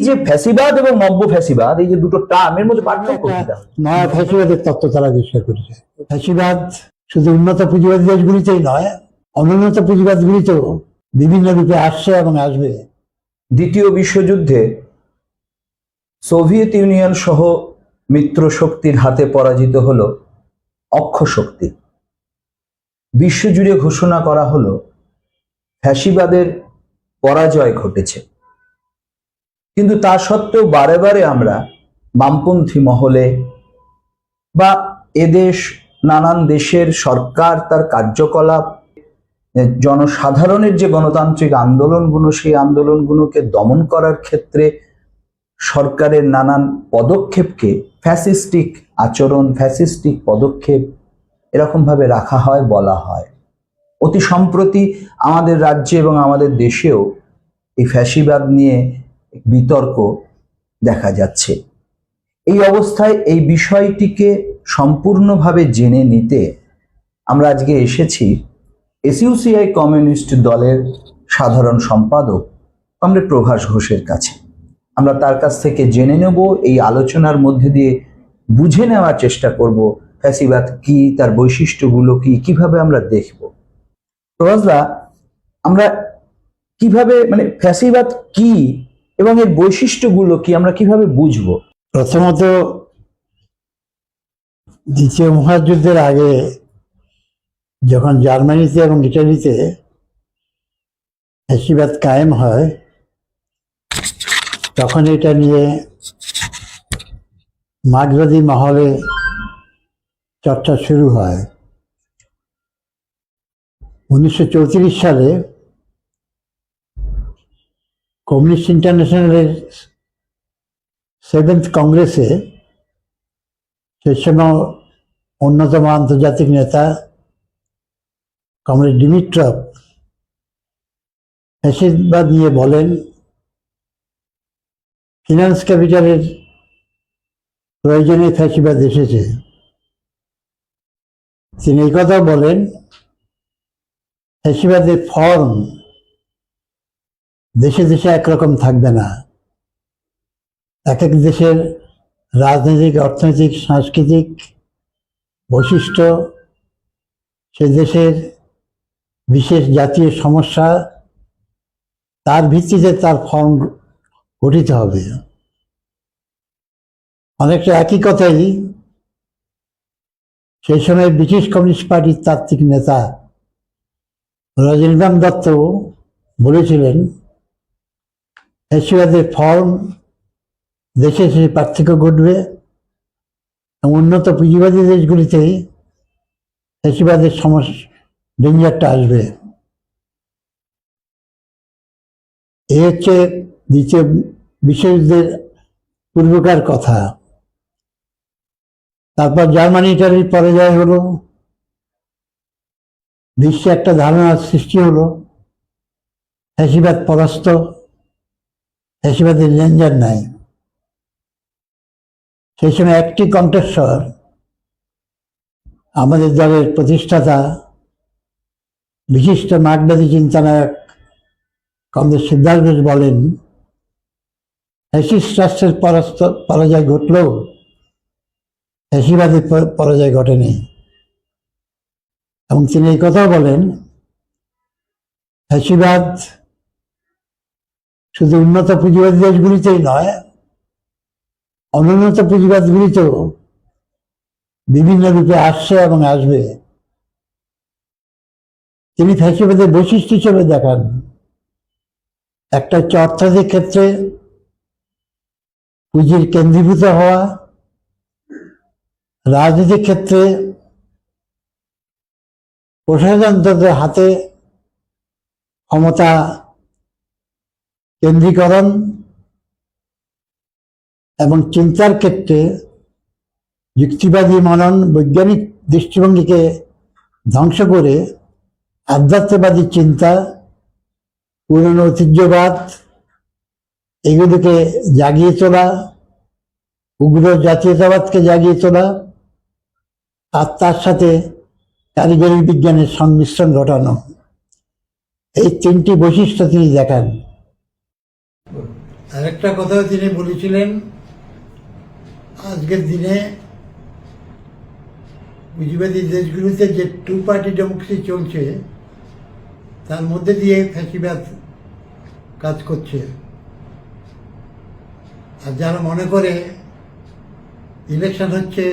এই যে ফ্যাসিবাদ এবং নব্য ফ্যাসিবাদ এই যে দুটো টার্ম এর মধ্যে পার্থক্য? নয়া ফ্যাসিবাদের তত্ত্ব তারা আবিষ্কার করেছে। ফ্যাসিবাদ শুধু উন্নত পুঁজিবাদী দেশগুলিতেই নয় অনুন্নত পুঁজিবাদগুলিতেও বিভিন্ন রূপে আসছে এবং আসবে। দ্বিতীয় বিশ্বযুদ্ধে সোভিয়েত ইউনিয়ন সহ মিত্র শক্তির হাতে পরাজিত হলো অক্ষ শক্তি। বিশ্বজুড়ে ঘোষণা করা হলো ফ্যাসিবাদের পরাজয় ঘটেছে। কিন্তু তা সত্ত্বেও বারে বারে আমরা বামপন্থী মহলে বা এদেশ নানান দেশের সরকার, তার কার্যকলাপ জনসাধারণের যে গণতান্ত্রিক আন্দোলনগুলো, সেই আন্দোলনগুলোকে দমন করার ক্ষেত্রে সরকারের নানান পদক্ষেপকে ফ্যাসিস্টিক আচরণ, ফ্যাসিস্টিক পদক্ষেপ এরকমভাবে রাখা হয়, বলা হয়। অতি সম্প্রতি আমাদের রাজ্যে এবং আমাদের দেশেও এই ফ্যাসিবাদ নিয়ে বিতর্ক দেখা যাচ্ছে। এই অবস্থায় এই বিষয়টিকে সম্পূর্ণভাবে জেনে নিতে আমরা আজকে এসেছি এসইউসিআই কমিউনিস্ট দলের সাধারণ সম্পাদক কমরেড প্রভাস ঘোষের কাছে। আমরা তার কাছ থেকে জেনে নেব, এই আলোচনার মধ্যে দিয়ে বুঝে নেওয়ার চেষ্টা করব ফ্যাসিবাদ কি, তার বৈশিষ্ট্যগুলো কি, কীভাবে আমরা দেখব। প্রভাসদা, আমরা কীভাবে মানে ফ্যাসিবাদ কি এবং এর বৈশিষ্ট্যগুলো কি আমরা কীভাবে বুঝব? প্রথমত, দ্বিতীয় মহাযুদ্ধের আগে যখন জার্মানিতে এবং ইটালিতে ফ্যাসিবাদ কায়েম হয়, তখন এটা নিয়ে মার্ক্সবাদী মহলে চর্চা শুরু হয়। উনিশশো চৌত্রিশ সালে কমিউনিস্ট ইন্টারন্যাশনালের সেভেন্থ কংগ্রেসে সেই সময় অন্যতম আন্তর্জাতিক নেতা কমরেড ডিমিট্রভ ফ্যাসিবাদ নিয়ে বলেন ফিনান্স ক্যাপিটালের প্রয়োজনে ফ্যাসিবাদ এসেছে। তিনি এই কথা বলেন, ফ্যাসিবাদের ফর্ম দেশে দেশে একরকম থাকবে না। এক এক দেশের রাজনৈতিক, অর্থনৈতিক, সাংস্কৃতিক বৈশিষ্ট্য, সে দেশের বিশেষ জাতীয় সমস্যা, তার ভিত্তিতে তার ফর্ম গঠিত হবে। অনেকটা একই কথাই সেই সময় ব্রিটিশ কমিউনিস্ট পার্টির তাত্ত্বিক নেতা রজনীকান্ত দত্ত বলেছিলেন ফ্যাসিবাদের ফর্ম দেশে সে পার্থক্য ঘটবে উন্নত পুঁজিবাদী দেশগুলিতেই ফ্যাসিবাদের সমস্যা ডেঞ্জারটা আসবে। এ হচ্ছে দ্বিতীয় বিশ্বযুদ্ধের পূর্বকার কথা। তারপর জার্মানি, ইটালির পরাজয় হলো। বিশ্বে একটা ধারণার সৃষ্টি হলো। ফ্যাসিবাদ পরাস্ত। ফ্যাসিবাদের লেঞ্জার নাই। সেই সময় একটি কণ্ঠস্বর, আমাদের দলের প্রতিষ্ঠাতা, বিশিষ্ট মার্কবাদী চিন্তানায়ক কমরেড সিদ্ধার্থ ঘোষ বলেন ফ্যাসিস্ট রাষ্ট্রের পরাস্ত, পরাজয় ঘটলেও ফ্যাসিবাদের পরাজয় ঘটেনি। এবং তিনি এই কথাও বলেন ফ্যাসিবাদ শুধু উন্নত পুঁজিবাদী দেশগুলিতেই নয়, অনুন্নত পুঁজিবাদগুলিতেও বিভিন্ন রূপে আসছে এবং আসবে। তিনি ফ্যাসিবাদের বৈশিষ্ট্য হিসেবে দেখান। একটা হচ্ছে অর্থনৈতিক ক্ষেত্রে পুঁজির কেন্দ্রীভূত হওয়া, রাজনৈতিক ক্ষেত্রে প্রশাসনতন্ত্রের হাতে ক্ষমতা কেন্দ্রীকরণ এবং চিন্তার ক্ষেত্রে যুক্তিবাদী মনন, বৈজ্ঞানিক দৃষ্টিভঙ্গিকে ধ্বংস করে আধ্যাত্মবাদী চিন্তা, পুরনো ঐতিহ্যবাদ, এগুলোকে জাগিয়ে তোলা, উগ্র জাতীয়তাবাদকে জাগিয়ে তোলা, আর তার সাথে কারিগরি বিজ্ঞানের সংমিশ্রণ ঘটানো। এই তিনটি বৈশিষ্ট্য তিনি দেখান। আরেকটা কথা তিনি বলেছিলেন, আজকের দিনে পুঁজিবাদী দেশগুলিতে যে টু পার্টি ডেমোক্রেসি চলছে, তার মধ্যে দিয়ে ফ্যাসিবাদ কাজ করছে। আর যারা মনে করে ইলেকশন হচ্ছে,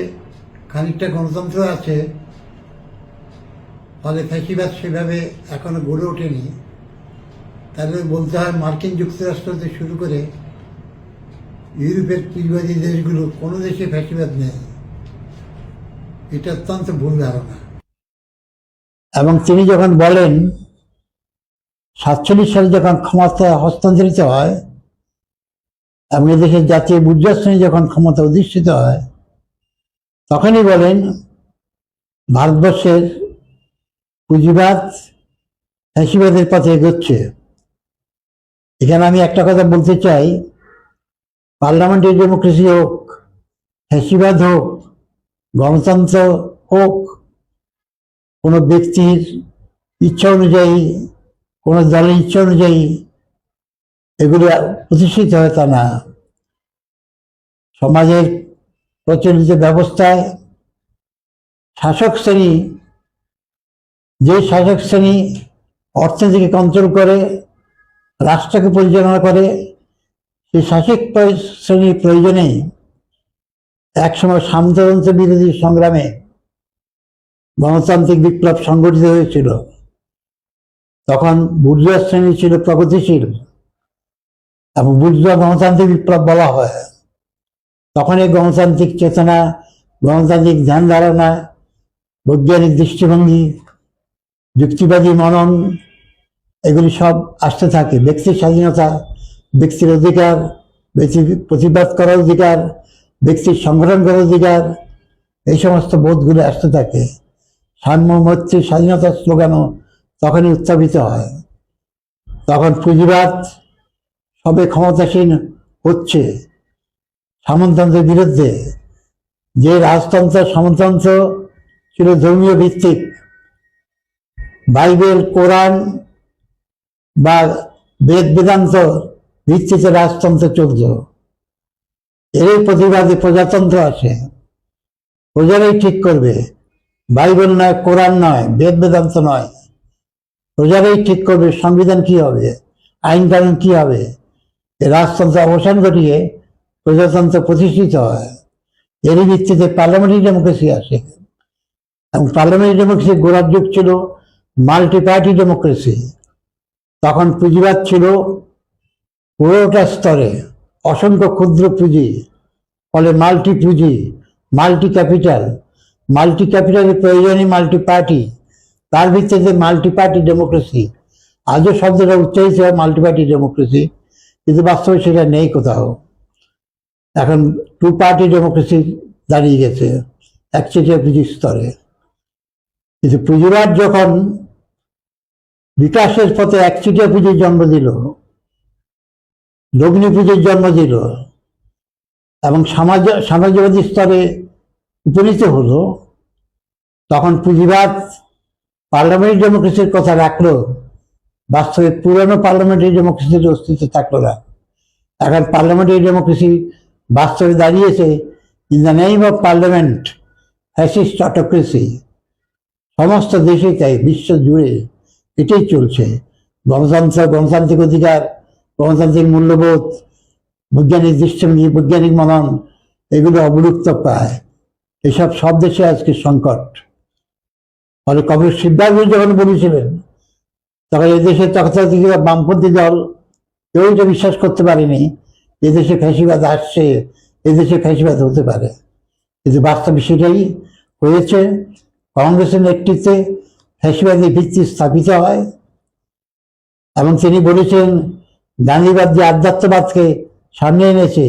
খানিকটা গণতন্ত্র আছে, ফলে ফ্যাসিবাদ সেভাবে এখনও গড়ে ওঠেনি। তাহলে বলতে হয় মার্কিন যুক্তরাষ্ট্র থেকে শুরু করে ইউরোপের পুঁজিবাদী দেশগুলো কোনো দেশে ফ্যাসিবাদ নেই। এটা অত্যন্ত ভুল ধারণা। এবং তিনি যখন বলেন, সাতচল্লিশ সালে যখন ক্ষমতা হস্তান্তরিত হয়, এবং এদেশের জাতীয় বুর্জা শ্রেণি যখন ক্ষমতা অধিষ্ঠিত হয়, তখনই বলেন, ভারতবর্ষের পুঁজিবাদ ফ্যাসিবাদের পথে এগোচ্ছে। এখানে আমি একটা কথা বলতে চাই। পার্লামেন্টারি ডেমোক্রেসি হোক, ফ্যাসিবাদ হোক, গণতন্ত্র হোক, কোনো ব্যক্তির ইচ্ছা অনুযায়ী, কোনো দলের ইচ্ছা অনুযায়ী এগুলি প্রতিষ্ঠিত হয় তা না। সমাজের প্রচলিত ব্যবস্থায় শাসক শ্রেণি, যে শাসক শ্রেণি অর্থনীতিকে কন্ট্রোল করে রাষ্ট্রকে পরিচালনা করে, সেই শাসক শ্রেণির প্রয়োজনেই একসময় সামন্ততন্ত্র বিরোধী সংগ্রামে গণতান্ত্রিক বিপ্লব সংগঠিত হয়েছিল। তখন বুর্জুয়া শ্রেণি ছিল প্রগতিশীল এবং বুর্জুয়া গণতান্ত্রিক বিপ্লব বলা হয়। তখন এই গণতান্ত্রিক চেতনা, গণতান্ত্রিক ধ্যান ধারণা, বৈজ্ঞানিক দৃষ্টিভঙ্গি, যুক্তিবাদী মনন এগুলি সব আসতে থাকে। ব্যক্তির স্বাধীনতা, ব্যক্তির অধিকার, ব্যক্তির প্রতিবাদ করার অধিকার, ব্যক্তির সংগঠন করার অধিকার, এই সমস্ত বোধগুলো আসতে থাকে। সাম্য মৈত্রী স্বাধীনতার স্লোগানও তখনই উত্থাপিত হয়। তখন পুঁজিবাদ সবে ক্ষমতাসীন হচ্ছে। সামন্তন্ত্রের বিরুদ্ধে যে রাজতন্ত্র, সামন্তন্ত্র ছিল ধর্মীয় ভিত্তিক। বাইবেল, কোরআন বা বেদ বেদান্ত ভিত্তিতে রাজতন্ত্র চলত এরই প্রতিবাদে প্রজাতন্ত্র আছে। প্রজারাই ঠিক করবে। বাইবেল নয়, কোরআন নয়, বেদ বেদান্ত নয়। প্রজারাই ঠিক করবে, সংবিধান কি হবে, আইন কানুন কি হবে। রাজতন্ত্র অবসান ঘটিয়ে প্রজাতন্ত্র প্রতিষ্ঠিত হয়। এরই ভিত্তিতে পার্লামেন্টারি ডেমোক্রেসি আসে। এবং পার্লামেন্টারি ডেমোক্রেসির গোড়ার যুগ ছিল মাল্টি পার্টি ডেমোক্রেসি। তখন পুঁজিবাদ ছিল পুরোটা স্তরে। অসংখ্য ক্ষুদ্র পুঁজি, ফলে মাল্টি পুঁজি, মাল্টি ক্যাপিটাল। মাল্টি ক্যাপিটালের প্রয়োজনই মাল্টি পার্টি। তার ভিত্তিতে মাল্টি পার্টি ডেমোক্রেসি। আজও শব্দটা উচ্চারিত হয় মাল্টি পার্টি ডেমোক্রেসি, কিন্তু বাস্তবে সেটা নেই কোথাও। এখন টু পার্টি ডেমোক্রেসি দাঁড়িয়ে গেছে একচেটিয়া পুঁজির স্তরে। কিন্তু পুঁজিবাদ যখন বিকাশের পথে একচেটিয়া পুজোর জন্ম দিল, লগ্নি পুজোর জন্ম দিল, এবং সমাজ, সাম্রাজ্যবাদী স্তরে উপনীত হলো। তখন পুঁজিবাদ পার্লামেন্টারি ডেমোক্রেসির কথা রাখল, বাস্তবে পুরনো পার্লামেন্টারি ডেমোক্রেসির অস্তিত্ব থাকল না। এখন পার্লামেন্টারি ডেমোক্রেসি বাস্তবে দাঁড়িয়েছে in the name of parliament fascist autocracy সমস্ত দেশে তাই, বিশ্ব জুড়ে। এটাই চলছে। গণতন্ত্র, গণতান্ত্রিক অধিকার, গণতান্ত্রিক মূল্যবোধ, বৈজ্ঞানিক দৃষ্টিভঙ্গি, বৈজ্ঞানিক মনন, এগুলো অবলুপ্ত প্রায়। এসব সব দেশে আজকে সংকট। ফলে কংগ্রেস সিদ্ধার্থ যখন বলেছিলেন, তখন এদেশে তথাকথিত বামপন্থী দল কেউ যে বিশ্বাস করতে পারেনি এদেশে ফ্যাসিবাদ আসছে এদেশে ফ্যাসিবাদ হতে পারে। কিন্তু বাস্তবে সেটাই হয়েছে। কংগ্রেসের নেতৃত্বে ফ্যাসিবাদী ভিত্তি স্থাপিত হয়। এবং তিনি বলেছেন, গান্ধীবাদ যে আধ্যাত্মবাদকে সামনে এনেছে,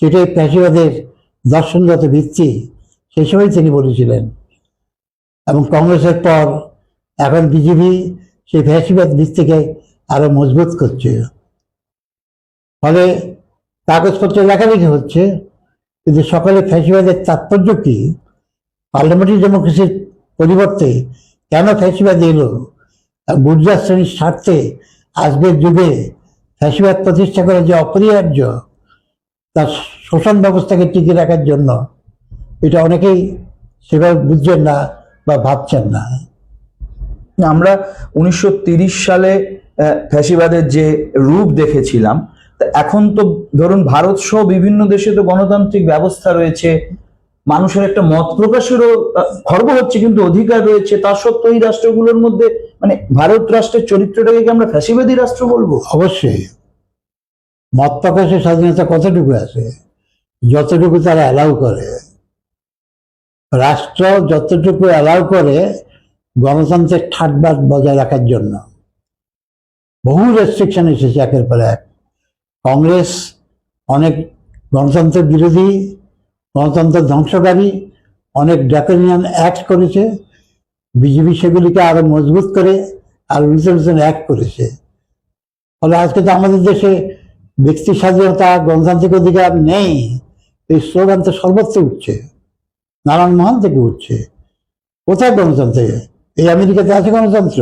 সেটাই ফ্যাসিবাদের দর্শনগত ভিত্তি। সেই সময় তিনি বলেছিলেন। এবং কংগ্রেসের পর এখন বিজেপি সেই ফ্যাসিবাদ ভিত্তিকে আরও মজবুত করছে। ফলে কাগজপত্রে লেখালেখি হচ্ছে, কিন্তু সকালে ফ্যাসিবাদের তাৎপর্য কি? পার্লামেন্টারি ডেমোক্রেসির পরিবর্তে কেন ফ্যাসিবাদ এলো? বুর্জা শ্রেণির স্বার্থে আজকের যুগে ফ্যাসিবাদ প্রতিষ্ঠা করা যে অপরিহার্য, তার শোষণ ব্যবস্থাকে টিকিয়ে রাখার জন্য, এটা অনেকেই সেভাবে বুঝছেন না বা ভাবছেন না। আমরা উনিশশো সালে ফ্যাসিবাদের যে রূপ দেখেছিলাম এখন তো ধরুন ভারত সহ বিভিন্ন দেশে তো গণতান্ত্রিক ব্যবস্থা রয়েছে মানুষের একটা মত প্রকাশেরও খর্ব হচ্ছে, কিন্তু অধিকার রয়েছে। তা সত্ত্বেও এই রাষ্ট্রগুলোর মধ্যে মানে ভারত রাষ্ট্রের চরিত্রটাকে কি আমরা ফ্যাসিবাদী রাষ্ট্র বলব? অবশ্যই। মত প্রকাশের স্বাধীনতা কতটুকু আছে? যতটুকু তারা অ্যালাউ করে। রাষ্ট্র যতটুকু অ্যালাউ করে, গণতন্ত্রের ঠাটবাদ বজায় রাখার জন্য। বহু রেস্ট্রিকশন এসেছে একের পর এক। কংগ্রেস অনেক গণতন্ত্রের বিরোধী। গণতন্ত্র ধ্বংসকারী অনেক ড্রাকনিয়ান অ্যাক্ট করেছে। বিজেপি সেগুলিকে আরও মজবুত করে আর নতুন নতুন অ্যাক্ট করেছে। ফলে আজকে তো আমাদের দেশে ব্যক্তি স্বাধীনতা গণতান্ত্রিক অধিকার নেই। এই স্লোগান তো সর্বত্র উঠছে। নারায়ণ মহান থেকে উঠছে। কোথায় গণতন্ত্রে? এই আমেরিকাতে আছে গণতন্ত্র?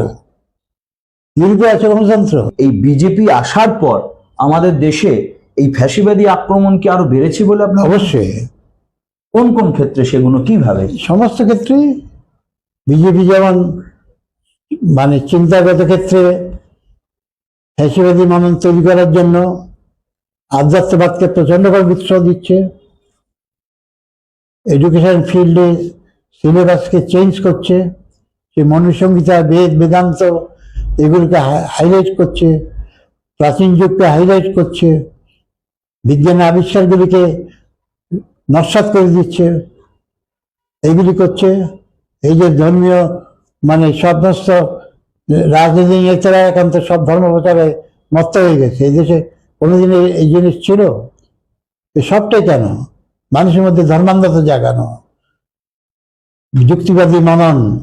ইউরোপে আছে গণতন্ত্র? এই বিজেপি আসার পর আমাদের দেশে এই ফ্যাসিবাদী আক্রমণ কি আরও বেড়েছে বলে আপনার অবশ্যই। কোন কোন ক্ষেত্রে সেগুলো কীভাবে? সমস্ত ক্ষেত্রেই বিজেপি যেমন মানে চিন্তাগত ক্ষেত্রে ফ্যাসিবাদী মানন তৈরি করার জন্য আধ্যাত্মবাদকে প্রচন্ডভাবে উৎসাহ দিচ্ছে। এডুকেশন ফিল্ডে সিলেবাসকে চেঞ্জ করছে সে মনুসংহিতা, বেদ, বেদান্ত এগুলোকে হাইলাইট করছে, প্রাচীন যুগকে হাইলাইট করছে। বিজ্ঞানের আবিষ্কারগুলিকে নস্বাত করে দিচ্ছে, এইগুলি করছে। এই যে ধর্মীয় মানে সমস্ত রাজনৈতিক নেতারা এখন তো সব ধর্ম প্রচারে মত্ত হয়ে গেছে। এই দেশে কোনোদিন এই- জিনিস ছিল? সবটাই কেন? মানুষের মধ্যে ধর্মান্ধতা জাগানো, যুক্তিবাদী মনন,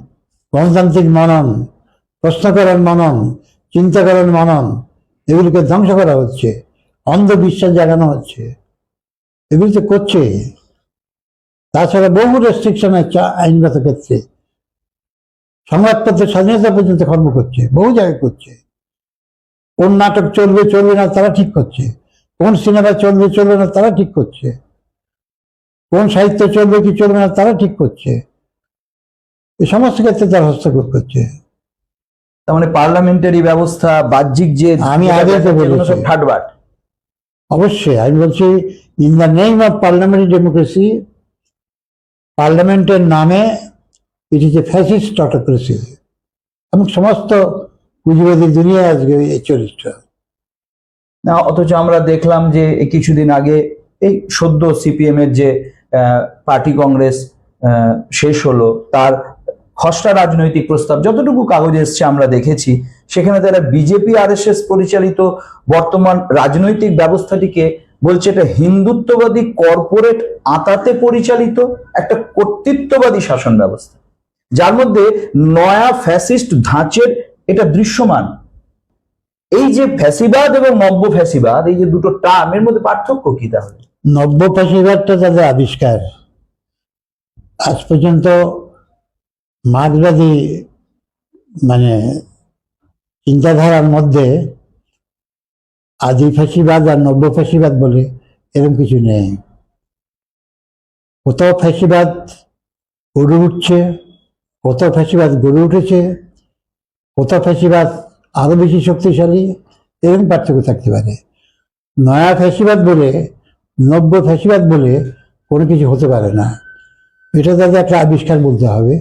গণতান্ত্রিক মনন প্রশ্ন করার মনন চিন্তা করার মনন, এগুলিকে ধ্বংস করা হচ্ছে, অন্ধবিশ্বাস জাগানো হচ্ছে। এগুলি তো করছে তাছাড়া বহু রেস্ট্রিকশন আছে আইনগত ক্ষেত্রে। সংবাদপত্রের স্বাধীনতা পর্যন্ত কর্ম করছে বহু জায়গায় করছে। কোন নাটক চলবে চলবে না তারা ঠিক করছে। কোন সিনেমা চলবে চলবে না তারা ঠিক করছে। কোন সাহিত্য চলবে কি চলবে না তারা ঠিক করছে। এই সমস্ত ক্ষেত্রে তারা হস্তক্ষেপ করছে। তার মানে পার্লামেন্টারি ব্যবস্থা বাহ্যিক যে আমি আগে তো বলেছি। অবশ্যই আমি বলছি in the name of parliamentary democracy পার্লামেন্টের নামে it is a fascist autocracy এবং সমস্ত পুঁজিবাদী দুনিয়ায় আজকে চরিত্র। না, অথচ আমরা দেখলাম যে কিছুদিন আগে এই সদ্য সিপিএম এর যে পার্টি কংগ্রেস শেষ হলো, তার খসড়া রাজনৈতিক প্রস্তাব যতটুকু কাগজে এসছে আমরা দেখেছি, সেখানে তারা বিজেপি, আরএসএস পরিচালিত বর্তমান রাজনৈতিক ব্যবস্থাটিকে বলছে এটা হিন্দুত্ববাদী কর্পোরেট আতাতে পরিচালিত একটা কর্তৃত্ববাদী শাসন ব্যবস্থা। যার মধ্যে নয়া ফ্যাসিস্ট ধাঁচের এটা দৃশ্যমান। এই যে ফ্যাসিবাদ এবং নব্য ফ্যাসিবাদ, এই যে দুটো টার্ম, এর মধ্যে পার্থক্য কি তাহলে? নব্য ফ্যাসিবাদটা তাদের আবিষ্কার। আজ পর্যন্ত মার্কবাদী মানে চিন্তাধারার মধ্যে আদি ফ্যাসিবাদ আর নব্য ফ্যাসিবাদ বলে এরকম কিছু নেই। কোথাও ফ্যাসিবাদ গড়ে উঠছে, কোথাও ফ্যাসিবাদ গড়ে উঠেছে, কোথাও ফ্যাসিবাদ আরও বেশি শক্তিশালী এরকম পার্থক্য থাকতে পারে। নয়া ফ্যাসিবাদ বলে, নব্য ফ্যাসিবাদ বলে কোনো কিছু হতে পারে না। এটা তাদের একটা আবিষ্কার বলতে হবে,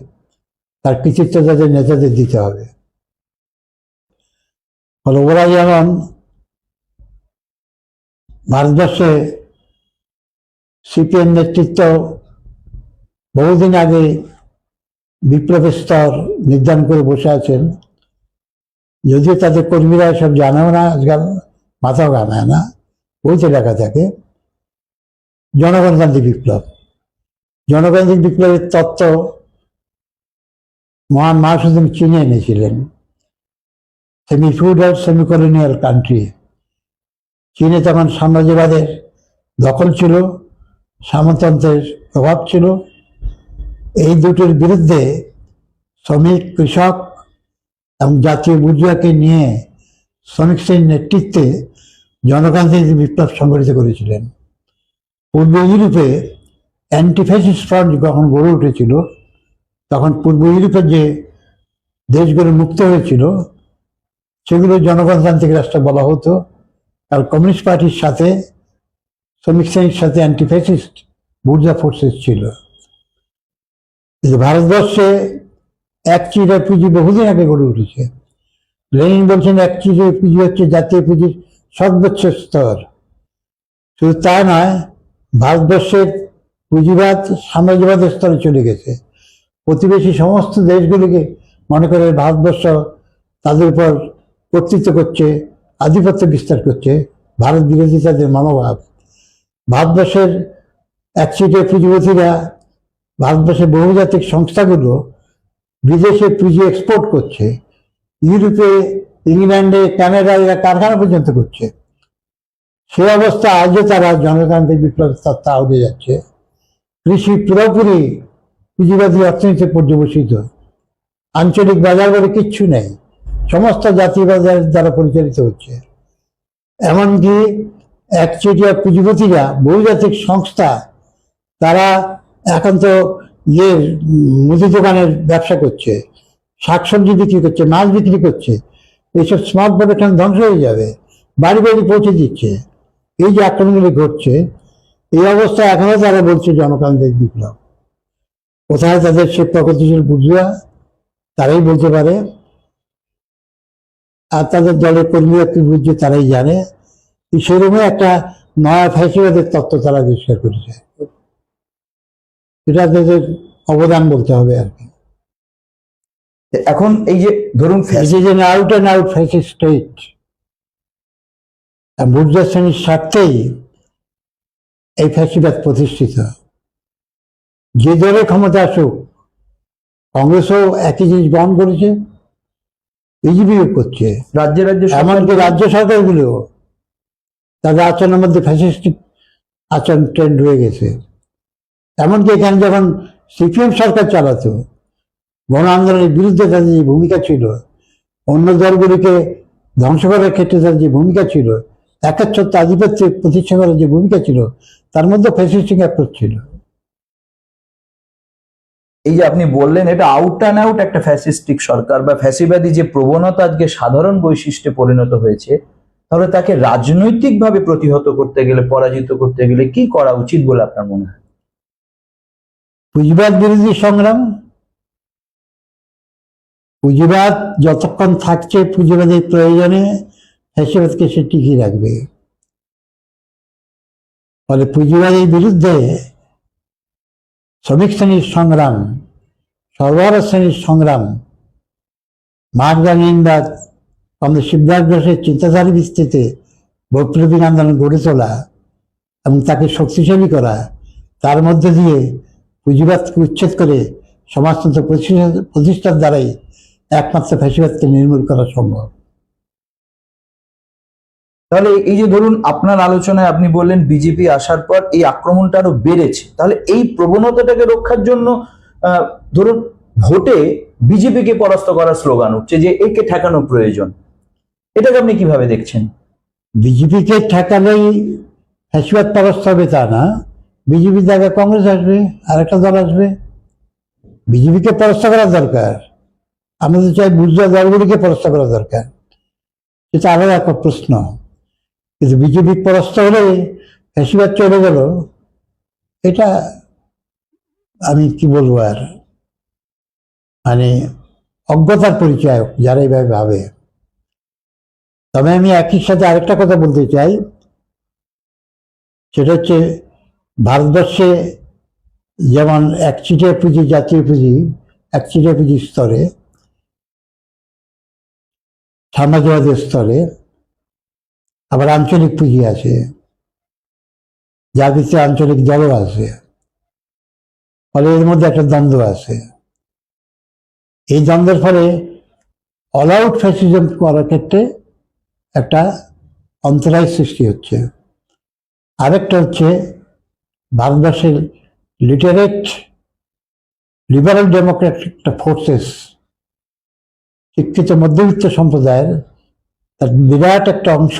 তার কৃতিত্ব তাদের নেতাদের দিতে হবে। ফলে ওরা যেমন ভারতবর্ষে সিপিএম নেতৃত্ব বহুদিন আগে বিপ্লবের স্তর নির্ধারণ করে বসে আছেন। যদিও তাদের কর্মীরা সব জানেও না, আজকাল মাথাও ঘামায় না, বইতে লেখা থাকে। জনগণতান্ত্রিক বিপ্লব। জনগণতান্ত্রিক বিপ্লবের তত্ত্ব মহান মাসুদ্দিন চীনে এনেছিলেন। Semi feudal semi colonial country. চীনে তখন সাম্রাজ্যবাদের দখল ছিল, সামন্তন্ত্রের প্রভাব ছিল, এই দুটোর বিরুদ্ধে শ্রমিক, কৃষক এবং জাতীয় বুর্জুয়াকে নিয়ে শ্রমিক শ্রেণির নেতৃত্বে জনগণতান্ত্রিক বিপ্লব সংগঠিত করেছিলেন। পূর্ব ইউরোপে অ্যান্টিফ্যাসিস্ট ফ্রন্ট যখন গড়ে উঠেছিল, তখন পূর্ব ইউরোপের যে দেশগুলো মুক্ত হয়েছিল, সেগুলো জনগণতান্ত্রিক রাষ্ট্র বলা হতো। আর কমিউনিস্ট পার্টির সাথে, শ্রমিক শ্রেণির সাথে অ্যান্টিফ্যাসিস্ট বুর্জা ফোর্সেস ছিল। ভারতবর্ষে এক চিরা পুঁজি বহুদিন আগে গড়ে উঠেছে। লেনিন বলছেন, এক চিরে পুঁজি হচ্ছে জাতীয় পুঁজির সর্বোচ্চ স্তর। শুধু তা নয়, ভারতবর্ষের পুঁজিবাদ, সাম্রাজ্যবাদের স্তরে চলে গেছে। প্রতিবেশী সমস্ত দেশগুলিকে মনে করে ভারতবর্ষ তাদের উপর কর্তৃত্ব করছে আধিপত্য বিস্তার করছে ভারত বিরোধী তাদের মনোভাব। ভারতবর্ষের একচিটে পুঁজিপতিরা ভারতবর্ষের বহুজাতিক সংস্থাগুলো বিদেশে পুঁজি এক্সপোর্ট করছে। ইউরোপে, ইংল্যান্ডে, কানাডায় এরা কারখানা পর্যন্ত করছে। সে অবস্থা আজও তারা জনতান্ত্রিক বিপ্লবের তত্ত্ব আউড়ে যাচ্ছে। কৃষি পুরোপুরি পুঁজিবাদী অর্থনীতি পর্যবসিত। আঞ্চলিক বাজার বলে কিচ্ছু নেই। সমস্ত জাতীয় বাজার দ্বারা পরিচালিত হচ্ছে। এমনকি একচেটিয়া পুঁজিপতিরা, বহুজাতিক সংস্থা, তারা এখন তো ইয়ে মুদি দোকানের ব্যবসা করছে, শাকসবজি বিক্রি করছে, মাছ বিক্রি করছে, এইসব স্মার্ট প্রোডাকশন ধ্বংস হয়ে যাবে, বাড়ি বাড়ি পৌঁছে দিচ্ছে। এই যে আক্রমণগুলি ঘটছে, এই অবস্থা এখনও তারা বলছে জনতান্ত্রিক বিপ্লব। কোথায় তাদের সে প্রগতিশীল বুঝুয়া তারাই বলতে পারে। আর তাদের দলের কর্মীরা কি বুঝছে তারাই জানে। সেরকমই একটা নয়া ফ্যাসিবাদের তত্ত্ব তারা আবিষ্কার করেছে। এটা তাদের অবদান বলতে হবে আর কি। এখন এই যে ধরুন out and out fascist আর বুর্জা শ্রেণির স্বার্থেই এই ফ্যাসিবাদ প্রতিষ্ঠিত। যে দলে ক্ষমতা আসুক কংগ্রেসও একই জিনিস বহন করেছে। বিজেপিও করছে। রাজ্যে রাজ্যে এমনকি রাজ্য সরকারগুলো তাদের আচরণের মধ্যে ফ্যাসিস্টিক আচরণ ট্রেন্ড হয়ে গেছে। এমনকি এখানে যখন সিপিএম সরকার চালাতো গণ আন্দোলনের বিরুদ্ধে তাদের যে ভূমিকা ছিল অন্য দলগুলিকে ধ্বংস করার ক্ষেত্রে তাদের যে ভূমিকা ছিল একাচ্ছত্ব আধিপত্য প্রতিষ্ঠা করার যে ভূমিকা ছিল তার মধ্যে ফ্যাসিস্টিক অ্যাপ্রোচ ছিল। এই যে আপনি বললেন, এটা আউট অ্যান্ড আউট একটা ফ্যাসিস্টিক সরকার বা ফ্যাসিবাদী যে প্রবণতা আজকে সাধারণ বৈশিষ্ট্যে পরিণত হয়েছে, তাহলে তাকে রাজনৈতিকভাবে প্রতিহত করতে গেলে, পরাজিত করতে গেলে কি করা উচিত বলে আপনার মনে হয়? পুঁজিবাদ বিরোধী সংগ্রাম। পুঁজিবাদ যতক্ষণ থাকছে, পুঁজিবাদের প্রয়োজনে ফ্যাসিবাদকে সে টিকিয়ে রাখবে। ফলে পুঁজিবাদের বিরুদ্ধে শ্রমিক শ্রেণির সংগ্রাম সর্বহারা শ্রেণির সংগ্রাম মার্গা নিন্দাত আমাদের শিবদাস ঘোষের চিন্তাধারী ভিত্তিতে বৈপ্লবিক আন্দোলন গড়ে তোলা এবং তাকে শক্তিশালী করা, তার মধ্যে দিয়ে পুঁজিবাদকে উচ্ছেদ করে সমাজতন্ত্র প্রতিষ্ঠা- প্রতিষ্ঠার দ্বারাই একমাত্র ফ্যাসিবাদকে নির্মূল করা সম্ভব। তাহলে এই যে ধরুন আপনার আলোচনায় আপনি বললেন বিজেপি আসার পর এই আক্রমণটা আরও বেড়েছে, তাহলে এই প্রবণতাটাকে রক্ষার জন্য ধরুন ভোটে বিজেপিকে পরাস্ত করার স্লোগান উঠছে যে একে ঠেকানো প্রয়োজন। এটাকে আপনি কীভাবে দেখছেন? বিজেপিকে ঠেকালেই ফ্যাসিবাদ পরাস্ত হবে তা না। বিজেপির জায়গায় কংগ্রেস আসবে আর একটা দল আসবে। বিজেপিকে পরাস্ত করা দরকার। আমাদের চাই বুঝা দলগুলিকে পরাস্ত করা দরকার। এটা আলাদা একটা প্রশ্ন। কিন্তু বিজেপি পরাস্ত হলে ফ্যাসিবাদ চলে গেল, এটা আমি কি বলব আর? মানে অজ্ঞতার পরিচয় যারা এইভাবে ভাবে। তবে আমি একই সাথে আরেকটা কথা বলতে চাই। সেটা হচ্ছে ভারতবর্ষে যেমন এক চিটিয়া পুঁজি, জাতীয় পুঁজি, এক চিটিয়া পুঁজির স্তরে, সাম্রাজ্যবাদের স্তরে আবার আঞ্চলিক পুঁজি আছে। যার ভিতরে আঞ্চলিক দলও আছে। ফলে এর মধ্যে একটা দ্বন্দ্ব আছে। এই দ্বন্দ্বের ফলে অল আউট ফ্যাসিজম করার ক্ষেত্রে একটা অন্তরায় সৃষ্টি হচ্ছে। আরেকটা হচ্ছে ভারতবর্ষের লিটারেট লিবারাল ডেমোক্রেটিক একটা ফোর্সেস শিক্ষিত মধ্যবিত্ত সম্প্রদায়ের তার বিরাট একটা অংশ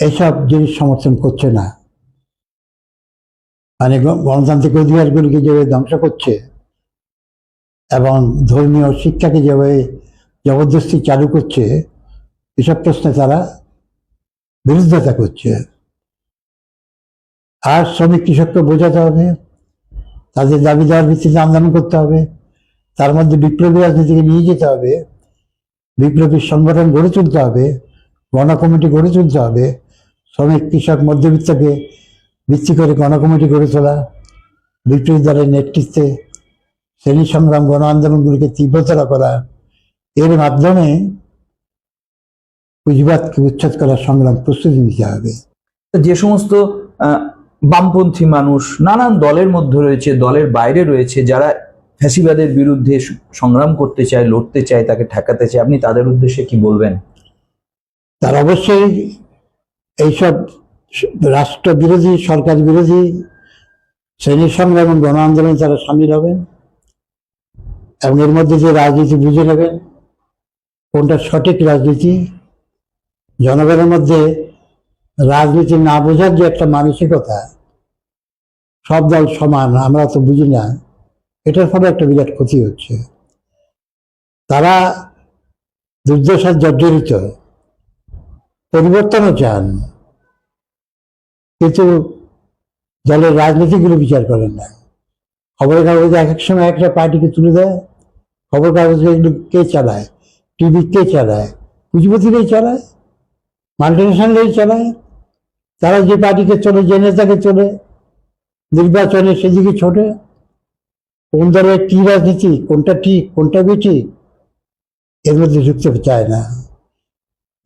এইসব জিনিস সমর্থন করছে না। মানে গণতান্ত্রিক অধিকারগুলিকে যেভাবে ধ্বংস করছে এবং ধর্মীয় শিক্ষাকে যেভাবে জবরদস্তি চালু করছে, এসব প্রশ্নে তারা বিরোধিতা করছে। আর শ্রমিক কৃষককে বোঝাতে হবে, তাদের দাবি দেওয়ার ভিত্তিতে আন্দোলন করতে হবে, তার মধ্যে বিপ্লবী রাজনীতিকে নিয়ে যেতে হবে, বিপ্লবী সংগঠন গড়ে তুলতে হবে গণকমিটি গড়ে তুলতে হবে শ্রমিক কৃষক মধ্যবিত্তকে ভিত্তি করে গণকমিটি গড়ে তোলা বিপ্লবী দলের নেতৃত্বে শ্রেণি সংগ্রাম গণ আন্দোলনগুলিকে তীব্রতর করা। এর মাধ্যমে পুঁজিবাদকে উচ্ছেদ করার সংগ্রাম প্রস্তুতি নিতে হবে। যে সমস্ত আহ, বামপন্থী মানুষ নানান দলের মধ্যে রয়েছে দলের বাইরে রয়েছে যারা ফ্যাসিবাদের বিরুদ্ধে সংগ্রাম করতে চায় লড়তে চায় তাকে ঠেকাতে চায় আপনি তাদের উদ্দেশ্যে কি বলবেন? তার অবশ্যই এইসব রাষ্ট্র বিরোধী সরকার বিরোধী শ্রেণি সংগ্রাম এবং গণ আন্দোলনে তারা সামিল হবেন এবং এর মধ্যে যে রাজনীতি বুঝে নেবেন কোনটা সঠিক রাজনীতি, জনগণের মধ্যে রাজনীতি না বোঝার যে একটা মানসিকতা, সব দল সমান, আমরা তো বুঝি না, এটার ফলে একটা বিরাট ক্ষতি হচ্ছে। তারা দুর্দশার জর্জরিত, পরিবর্তনও চান। কিন্তু দলের রাজনীতিগুলো বিচার করেন না। খবরের কাগজে এক এক সময় একটা পার্টিকে তুলে দেয়। খবর কাগজে কে চালায়? টিভি কে চালায়? পুঁজিপতিরাই চালায়? মাল্টিনেশনালরাই চালায়? তারা যে পার্টিকে চলে যে নেতাকে চলে নির্বাচনে সেদিকে ছোটে। কোন দলের কি রাজনীতি, কোনটা ঠিক, কোনটা বেঠিক, এর মধ্যে ঢুকতে চায় না।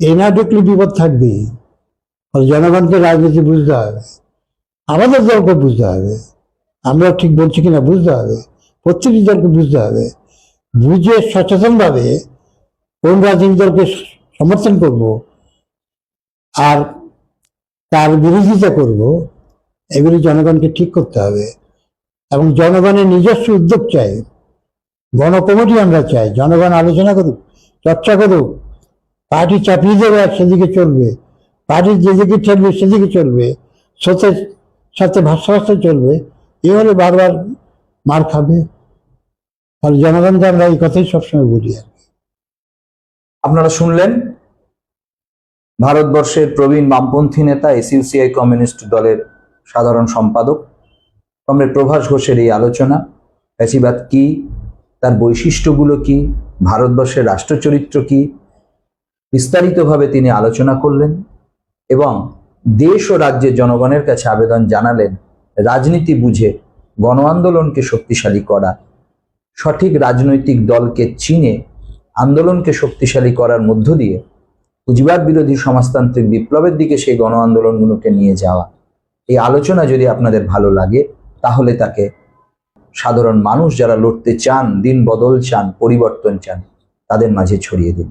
এ না ঢুকলে বিপদ থাকবে জনগণকে রাজনীতি বুঝতে হবে। আমাদের দলকে বুঝতে হবে। আমরা ঠিক বলছি কিনা বুঝতে হবে। প্রত্যেকটি দলকে বুঝতে হবে। বুঝে সচেতনভাবে কোন রাজনীতি দলকে সমর্থন করব আর তার বিরোধিতা করব, এগুলি জনগণকে ঠিক করতে হবে। এবং জনগণের নিজস্ব উদ্যোগ চাই। গণকমিটি আমরা চাই। জনগণ আলোচনা করুক, চর্চা করুক। পার্টি চাপিয়ে দেবে আর সেদিকে চলবে। পার্টি যেদিকে চলবে, সেদিকে চলবে। সাথে ভাষা ভাষা চলবে। এ হলে বারবার মার খাবে। ফলে জনগণকে আমরা এই কথাই সবসময় বলি আর কি। আপনারা শুনলেন ভারতবর্ষের প্রবীণ বামপন্থী নেতা এসইউসিআই কমিউনিস্ট দলের সাধারণ সম্পাদক, কমরেড প্রভাস ঘোষের এই আলোচনা। ফ্যাসিবাদ কি? তার বৈশিষ্ট্যগুলো কি? ভারতবর্ষের রাষ্ট্রচরিত্র কি? বিস্তারিতভাবে তিনি আলোচনা করলেন। এবং দেশ ও রাজ্যের জনগণের কাছে আবেদন জানালেন, রাজনীতি বুঝে গণ আন্দোলনকে শক্তিশালী করা। সঠিক রাজনৈতিক দলকে চিনে আন্দোলনকে শক্তিশালী করার মধ্য দিয়ে পুঁজিবাদ বিরোধী সমাজতান্ত্রিক বিপ্লবের দিকে সেই গণ আন্দোলনগুলোকে নিয়ে যাওয়া। এই আলোচনা যদি আপনাদের ভালো লাগে, তাহলে তাকে সাধারণ মানুষ যারা লড়তে চান, দিন বদল চান, পরিবর্তন চান, তাদের মাঝে ছড়িয়ে দিন।